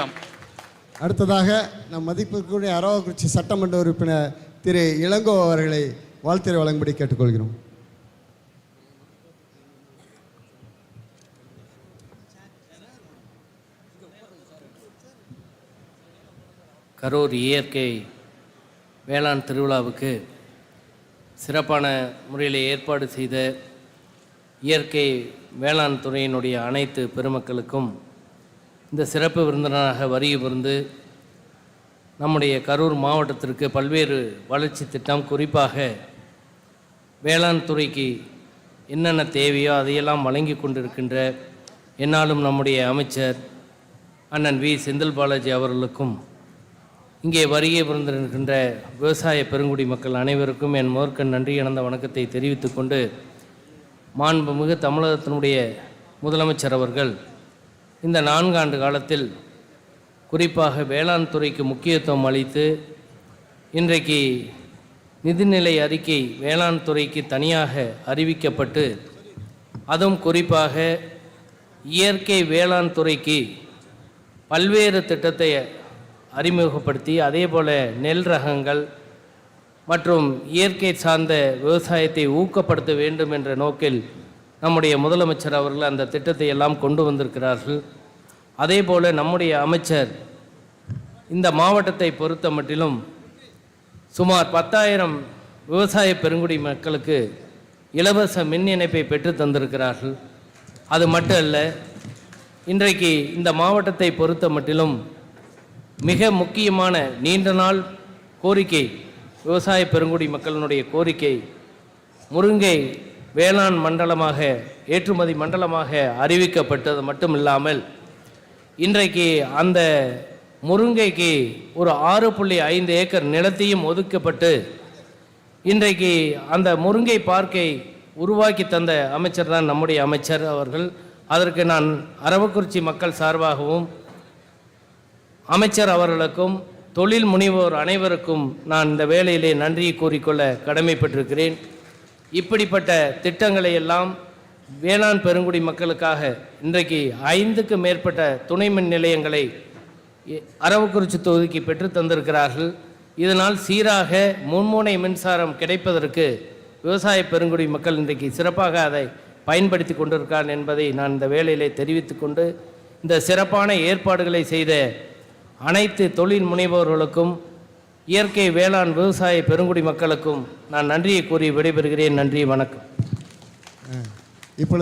வணக்கம். அடுத்ததாக நம் மதிப்பிற்குரிய அரவக்குறிச்சி சட்டமன்ற உறுப்பினர் திரு இளங்கோ அவர்களை வாழ்த்துறை வழங்கும்படி கேட்டுக்கொள்கிறோம். கரூர் இயற்கை வேளாண் திருவிழாவுக்கு சிறப்பான முறையில் ஏற்பாடு செய்த இயற்கை வேளாண் துறையினுடைய அனைத்து பெருமக்களுக்கும் இந்த சிறப்பு விருந்தினராக வருகை புரிந்து நம்முடைய கரூர் மாவட்டத்திற்கு பல்வேறு வளர்ச்சி திட்டம் குறிப்பாக வேளாண் துறைக்கு என்னென்ன தேவையோ அதையெல்லாம் வழங்கி கொண்டிருக்கின்ற என்னாலும் நம்முடைய அமைச்சர் அண்ணன் வி. செந்தில் பாலாஜி அவர்களுக்கும் இங்கே வருகை புரிந்திருக்கின்ற விவசாய பெருங்குடி மக்கள் அனைவருக்கும் என் மோர்க்கன் நன்றி இழந்த வணக்கத்தை தெரிவித்துக்கொண்டு மாண்புமிகு தமிழகத்தினுடைய முதலமைச்சர் அவர்கள் இந்த நான்காண்டு காலத்தில் குறிப்பாக வேளாண் துறைக்கு முக்கியத்துவம் அளித்து இன்றைக்கு நிதிநிலை அறிக்கை வேளாண் துறைக்கு தனியாக அறிவிக்கப்பட்டு அதுவும் குறிப்பாக இயற்கை வேளாண் துறைக்கு பல்வேறு திட்டத்தை அறிமுகப்படுத்தி அதே போல் நெல் ரகங்கள் மற்றும் இயற்கை சார்ந்த விவசாயத்தை ஊக்கப்படுத்த வேண்டும் என்ற நோக்கில் நம்முடைய முதலமைச்சர் அவர்கள் அந்த திட்டத்தை எல்லாம் கொண்டு வந்திருக்கிறார்கள். அதே போல் நம்முடைய அமைச்சர் இந்த மாவட்டத்தை பொறுத்த மட்டிலும் சுமார் பத்தாயிரம் விவசாய பெருங்குடி மக்களுக்கு இலவச மின் இணைப்பை பெற்று தந்திருக்கிறார்கள். அது மட்டும் அல்ல இன்றைக்கு இந்த மாவட்டத்தை பொறுத்த மட்டிலும் மிக முக்கியமான நீண்ட நாள் கோரிக்கை விவசாய பெருங்குடி மக்களினுடைய கோரிக்கை முருங்கை வேளாண் மண்டலமாக ஏற்றுமதி மண்டலமாக அறிவிக்கப்பட்டது மட்டும் இல்லாமல் இன்றைக்கு அந்த முருங்கைக்கு ஒரு ஆறு புள்ளி ஐந்து ஏக்கர் நிலத்தையும் ஒதுக்கப்பட்டு இன்றைக்கு அந்த முருங்கை பார்க்கை உருவாக்கி தந்த அமைச்சர் தான் நம்முடைய அமைச்சர் அவர்கள். அதற்கு நான் அரவக்குறிச்சி மக்கள் சார்பாகவும் அமைச்சர் அவர்களுக்கும் தொழில் முனைவோர் அனைவருக்கும் நான் இந்த வேலையிலே நன்றியை கூறிக்கொள்ள கடமைப்பட்டிருக்கிறேன். இப்படிப்பட்ட திட்டங்களை எல்லாம் வேளாண் பெருங்குடி மக்களுக்காக இன்றைக்கு ஐந்துக்கு மேற்பட்ட துணை மின் நிலையங்களை அரவக்குறிச்சி தொகுதிக்கு பெற்று தந்திருக்கிறார்கள். இதனால் சீராக மும்முனை மின்சாரம் கிடைப்பதற்கு விவசாய பெருங்குடி மக்கள் இன்றைக்கு சிறப்பாக அதை பயன்படுத்தி கொண்டிருக்கார் என்பதை நான் இந்த வேளையிலே தெரிவித்து கொண்டு இந்த சிறப்பான ஏற்பாடுகளை செய்த அனைத்து தொழில் முனைவோர்களுக்கும் இயற்கை வேளாண் விவசாய பெருங்குடி மக்களுக்கும் நான் நன்றியை கூறி விடைபெறுகிறேன். நன்றி வணக்கம். y por